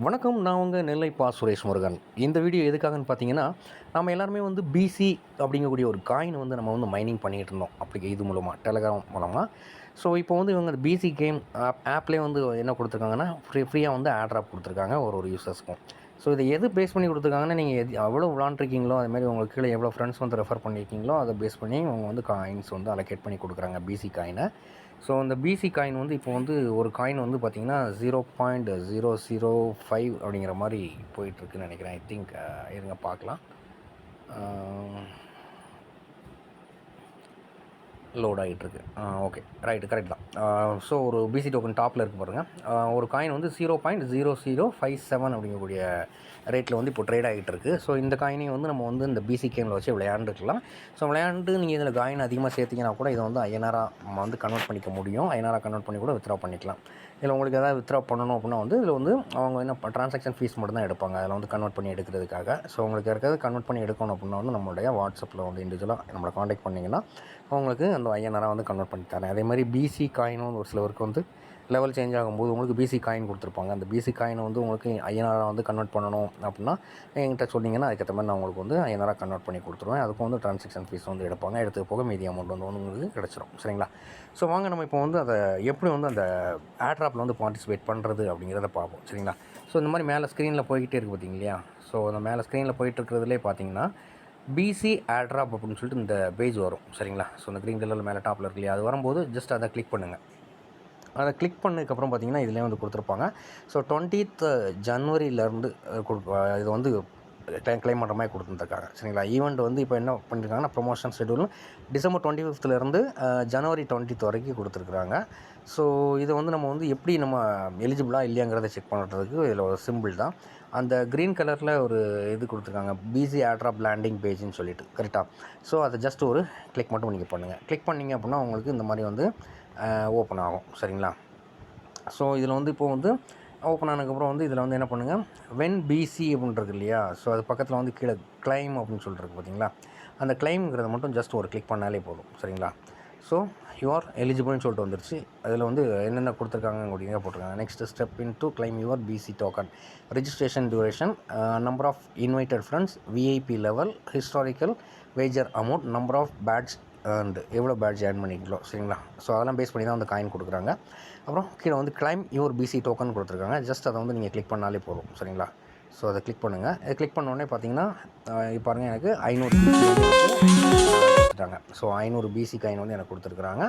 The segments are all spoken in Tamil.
வணக்கம் நான் உங்கள் நெல்லை பா சுரேஷ் முருகன். இந்த வீடியோ எதுக்காகன்னு பார்த்தீங்கன்னா நம்ம எல்லாருமே வந்து பிசி அப்படிங்கக்கூடிய ஒரு காயின் வந்து நம்ம வந்து மைனிங் பண்ணிகிட்டு இருந்தோம். அப்படி இது மூலமாக டெலகிராம் மூலமாக ஸோ இப்போ வந்து இவங்க பிசி கேம் ஆப் ஆப்லேயே வந்து என்ன கொடுத்துருக்காங்கன்னா ஃப்ரீ ஃப்ரீயாக வந்து ஆட்ராப் கொடுத்துருக்காங்க ஒரு ஒரு யூசர்ஸ்க்கும் ஸோ இதை எது பேஸ் பண்ணி கொடுத்துருக்காங்கன்னா நீங்கள் எது எவ்வளோ விளாண்டுருக்கீங்களோ அதுமாதிரி உங்களுக்கு கீழே எவ்வளோ ஃப்ரெண்ட்ஸ் வந்து ரெஃபர் பண்ணியிருக்கீங்களோ அதை பேஸ் பண்ணி அவங்க வந்து காயின்ஸ் வந்து அலோகேட் பண்ணி கொடுக்குறாங்க பிசி காயினை ஸோ அந்த பிசி காயின் வந்து இப்போ வந்து ஒரு காயின் வந்து பார்த்திங்கன்னா zero point zero zero five அப்படிங்கிற மாதிரி போயிட்டுருக்குன்னு நினைக்கிறேன். ஐ திங்க் இருங்க பார்க்கலாம். லோட் ஆகிட்டுருக்கு ஓகே ரைட்டு கரெக்ட் தான். ஸோ ஒரு பிசி டோக்கன் டாப்பில் இருக்கு பாருங்கள் ஒரு காயின் வந்து zero point zero zero five seven அப்படிங்கக்கூடிய ரேட்டில் வந்து இப்போ ட்ரேட் ஆகிட்டு இருக்குது ஸோ இந்த காயினையும் வந்து நம்ம வந்து இந்த பிசி கேமில் வச்சு விளையாண்டுக்கலாம். ஸோ விளையாண்டு நீங்கள் இதில் காயின் அதிகமாக சேர்த்திங்கன்னா கூட இதை வந்து ஐஎன்ஆராக நம்ம வந்து கன்வெர்ட் பண்ணிக்க முடியும். ஐஎன்ஆராக கன்வெர்ட் பண்ணி கூட வித்ரா பண்ணிக்கலாம். இதில் உங்களுக்கு எதாவது வித்ரா பண்ணணும் அப்படின்னா வந்து இதில் வந்து அவங்க என்ன ட்ரான்சாக்ஷன் ஃபீஸ் மட்டும் தான் எடுப்பாங்க. அதில் வந்து கன்வெர்ட் பண்ணி எடுக்கிறதுக்காக. ஸோ உங்களுக்கு இருக்கிறது கன்வெர்ட் பண்ணி எடுக்கணும் அப்படின்னா வந்து நம்மளுடைய வாட்ஸ்அப்பில் வந்து இண்டிவிஜுவலாக நம்மளை காண்டாக்ட் பண்ணிங்கன்னா அவங்களுக்கு அந்த ஐஎன்ஆராக வந்து கன்வெர்ட் பண்ணி தரேன். அதே மாதிரி பிசி காயினும் ஒரு சிலவருக்கு வந்து லெவல் சேஞ்ச் ஆகும்போது உங்களுக்கு பிசி காயின் கொடுத்துருப்பாங்க. அந்த பிசி காயினை வந்து உங்களுக்கு ஐஎன்ஆராக வந்து கன்வெர்ட் பண்ணணும் அப்படின்னா என்கிட்ட சொன்னீங்கன்னா அதுக்கேற்ற மாதிரி நான் உங்களுக்கு வந்து ஐஎன்ஆராக கன்வெர்ட் பண்ணி கொடுத்துருவேன். அதுக்கும் வந்து ட்ரான்சாக்ஷன் ஃபீஸ் வந்து எடுப்பாங்க. எடுத்து போக மீதி அமௌண்ட் வந்து உங்களுக்கு கிடச்சிரும். சரிங்களா? ஸோ வாங்க நம்ம இப்போ வந்து அதை எப்படி வந்து அந்த ஆட்ராப்பில் வந்து பார்ட்டிசிபேட் பண்ணுறது அப்படிங்கிறத பார்ப்போம். சரிங்களா? ஸோ இந்த மாதிரி மேலே ஸ்க்ரீனில் போய்கிட்டே இருக்குது பார்த்தீங்க இல்லையா ஸோ அந்த மேலே ஸ்க்ரீனில் போயிட்டு இருக்கிறதுலே பார்த்தீங்கன்னா பிசி ஆட்ராப் அப்படின்னு சொல்லிட்டு இந்த பேஜ் வரும். சரிங்களா? ஸோ அந்த க்ரீன் கலரில் மேலே டாப்பில் இருக்கு இல்லையா? அது வரும்போது ஜஸ்ட் அதை கிளிக் பண்ணுங்கள் அதை கிளிக் பண்ணதுக்கப்புறம் பார்த்தீங்கன்னா இதிலே வந்து கொடுத்துருப்பாங்க. ஸோ டுவெண்ட்டீத் ஜனவரியிலேருந்து இது வந்து கிளைம் பண்ணுற மாதிரி கொடுத்துருக்காங்க சரிங்களா? ஈவெண்ட் வந்து இப்போ என்ன பண்ணியிருக்காங்கன்னா ப்ரொமோஷன் ஷெடியூல் டிசம்பர் டுவெண்ட்டி ஃபிஃப்த்லேருந்து ஜனவரி டுவெண்ட்டி வரைக்கும் கொடுத்துருக்குறாங்க. ஸோ இதை வந்து நம்ம வந்து எப்படி நம்ம எலிஜிபிளாக இல்லையாங்கிறத செக் பண்ணுறதுக்கு இதில் ஒரு சிம்பிள் தான். அந்த க்ரீன் கலரில் ஒரு இது கொடுத்துருக்காங்க. பிசி ஆட்ராப் லேண்டிங் பேஜ்னு சொல்லிட்டு கரெக்டாக ஸோ அதை ஜஸ்ட் ஒரு கிளிக் மட்டும் நீங்கள் பண்ணுங்கள் கிளிக் பண்ணிங்க அப்படின்னா உங்களுக்கு இந்த மாதிரி வந்து ஓப்பன் ஆகும். சரிங்களா? ஸோ இதில் வந்து இப்போது வந்து ஓப்பன் ஆனதுக்கப்புறம் வந்து இதில் வந்து என்ன பண்ணுங்கள் வென் பிசி அப்படின்றது இல்லையா? ஸோ அது பக்கத்தில் வந்து கீழே கிளைம் அப்படின்னு சொல்லிருக்கு பார்த்தீங்களா? அந்த கிளைம்ங்கிறத மட்டும் ஜஸ்ட் ஒரு கிளிக் பண்ணாலே போதும். சரிங்களா? ஸோ யுவர் எலிஜிபிள்னு சொல்லிட்டு வந்துருச்சு. அதில் வந்து என்னென்ன கொடுத்துருக்காங்க அப்படிங்கிற போட்டிருக்காங்க. Next step in to claim your PC token registration duration number of invited friends VIP level historical wager amount number of patch and எவ்வளோ பேட்ச் ஆட் பண்ணிக்கலோ சரிங்களா? ஸோ அதெல்லாம் பேஸ் பண்ணி தான் வந்து காயின் கொடுக்குறாங்க. அப்புறம் கீழே வந்து கிளைம் யுவர் பிசி டோக்கன் கொடுத்துருக்காங்க. ஜஸ்ட் அதை வந்து நீங்கள் கிளிக் பண்ணாலே போதும் சரிங்களா? ஸோ அதை கிளிக் பண்ணுங்கள் அதை கிளிக் பண்ணோடனே பார்த்தீங்கன்னா இப்போ பாருங்கள் எனக்கு ஐநூறு கொடுத்துட்டாங்க ஸோ ஐநூறு பிசி காயின் வந்து எனக்கு கொடுத்துருக்குறாங்க.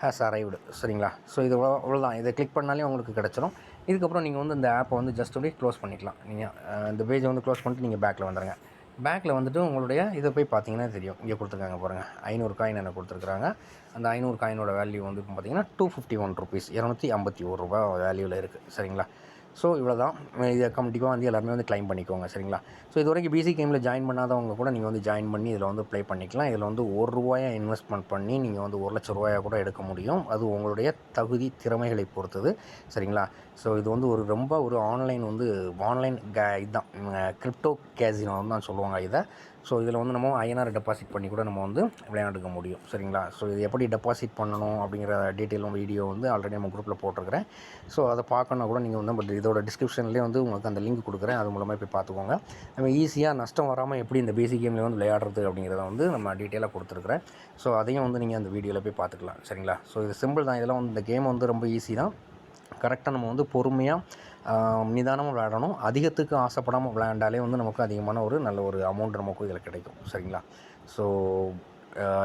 ஹேஸ் அரைவ்டு சரிங்களா? ஸோ இது அவ்வளோ அவ்வளோதான் இதை கிளிக் பண்ணாலே உங்களுக்கு கிடச்சிரும். இதுக்கப்புறம் நீங்கள் வந்து இந்த ஆப்பை வந்து ஜஸ்ட் அப்படியே க்ளோஸ் பண்ணிக்கலாம். நீங்கள் இந்த பேஜை வந்து க்ளோஸ் பண்ணிட்டு நீங்கள் பேக்கில் வந்துடுங்க பேக்கில் வந்துட்டு உங்களுடைய இதை போய் பார்த்தீங்கன்னா தெரியும். இங்கே கொடுத்துருக்காங்க பாருங்கள் ஐநூறு காயின் எனக்கு கொடுத்துருக்குறாங்க. அந்த ஐநூறு காயினோட வேல்யூ வந்து பார்த்தீங்கன்னா டூ ஃபிஃப்டி ஒன் ருபீஸ் இரநூத்தி ஐம்பத்தி ஒரு ரூபா வேல்யூவில் இருக்குது சரிங்களா? ஸோ இவ்வளோ தான் இதை கமிட்டிக்காக வந்து எல்லாருமே வந்து கிளைம் பண்ணிக்கோங்க சரிங்களா? ஸோ இது வரைக்கும் பிசி கேமில் ஜாயின் பண்ணாதவங்க கூட நீங்கள் வந்து ஜாயின் பண்ணி இதில் வந்து ப்ளே பண்ணிக்கலாம். இதில் வந்து ஒரு ரூபாயை இன்வெஸ்ட்மெண்ட் பண்ணி நீங்கள் வந்து ஒரு லட்ச ரூபாயாக கூட எடுக்க முடியும். அது உங்களுடைய தகுதி திறமைகளை பொறுத்தது சரிங்களா? ஸோ இது வந்து ஒரு ரொம்ப ஒரு ஆன்லைன் வந்து ஆன்லைன் கே இதுதான் கிரிப்டோ கேசினோ தான் சொல்லுவாங்க இதை. ஸோ இதில் வந்து நம்ம ஐஎன்ஆர் டெபாசிட் பண்ணி கூட நம்ம வந்து விளையாண்டுக்க முடியும் சரிங்களா? ஸோ இது எப்படி டெபாசிட் பண்ணணும் அப்படிங்கிற டீட்டெயிலும் வீடியோ வந்து ஆல்ரெடி நம்ம குரூப்பில் போட்டிருக்கிறேன். ஸோ அதை பார்க்கணும் கூட நீங்கள் வந்து பட் இதோட டிஸ்கிரிப்ஷன்லேயே வந்து உங்களுக்கு அந்த லிங்க் கொடுக்குறேன். அது மூலமாக போய் பார்த்துக்கோங்க. நம்ம ஈஸியாக நஷ்டம் வராமல் எப்படி இந்த பேசிக் கேமில் வந்து விளையாடுறது அப்படிங்கிறத வந்து நம்ம டீட்டெயிலாக கொடுத்துருக்குறேன். ஸோ அதையும் வந்து நீங்கள் அந்த வீடியோவில் போய் பார்த்துக்கலாம். சரிங்களா? ஸோ இது சிம்பிள் தான். இதெல்லாம் வந்து இந்த கேம் வந்து ரொம்ப ஈஸி தான். கரெக்டாக நம்ம வந்து பொறுமையாக நிதானமாக விளையாடணும். அதிகத்துக்கு ஆசைப்படாமல் விளையாண்டாலே வந்து நமக்கு அதிகமான ஒரு நல்ல ஒரு அமௌண்ட் நமக்கு இதில் கிடைக்கும். சரிங்களா? ஸோ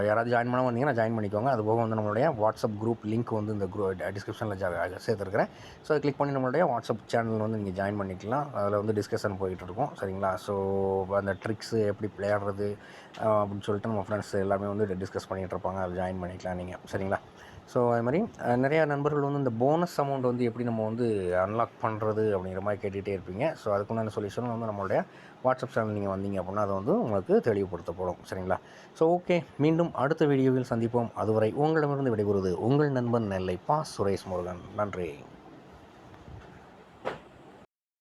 யாராவது ஜாயின் பண்ண வந்தீங்கன்னா ஜாயின் பண்ணிக்கோங்க. அது போக வந்து நம்மளுடைய வாட்ஸ்அப் குரூப் லிங்க் வந்து இந்த குரூ டிஸ்கிரிப்ஷனில் சேர்த்துருக்கிறேன். ஸோ அதை கிளிக் பண்ணி நம்மளுடைய வாட்ஸ்அப் சேனல் வந்து நீங்கள் ஜாயின் பண்ணிக்கலாம். அதில் வந்து டிஸ்கஷன் போயிட்டு இருக்கும். சரிங்களா? ஸோ அந்த ட்ரிக்ஸு எப்படி விளையாடுறது அப்படின்னு சொல்லிட்டு நம்ம ஃப்ரெண்ட்ஸ் எல்லாமே வந்து டிஸ்கஸ் பண்ணிகிட்டு இருப்பாங்க. அதை ஜாயின் பண்ணிக்கலாம் நீங்கள் சரிங்களா? ஸோ அது மாதிரி நிறையா நண்பர்கள் வந்து இந்த போனஸ் அமௌண்ட் வந்து எப்படி நம்ம வந்து அன்லாக் பண்ணுறது அப்படிங்கிற மாதிரி கேட்டுகிட்டே இருப்பீங்க. ஸோ அதுக்குண்டான சொல்யூஷன் வந்து நம்மளுடைய வாட்ஸ்அப் சேனல் நீங்கள் வந்தீங்க அப்படின்னா அதை வந்து உங்களுக்கு தெளிவுபடுத்தப்படும். சரிங்களா? ஸோ ஓகே மீண்டும் அடுத்த வீடியோவில் சந்திப்போம். அதுவரை உங்களிடமிருந்து விடைபெறுவது உங்கள் நண்பன் நெல்லை பா சுரேஷ் முருகன். நன்றி.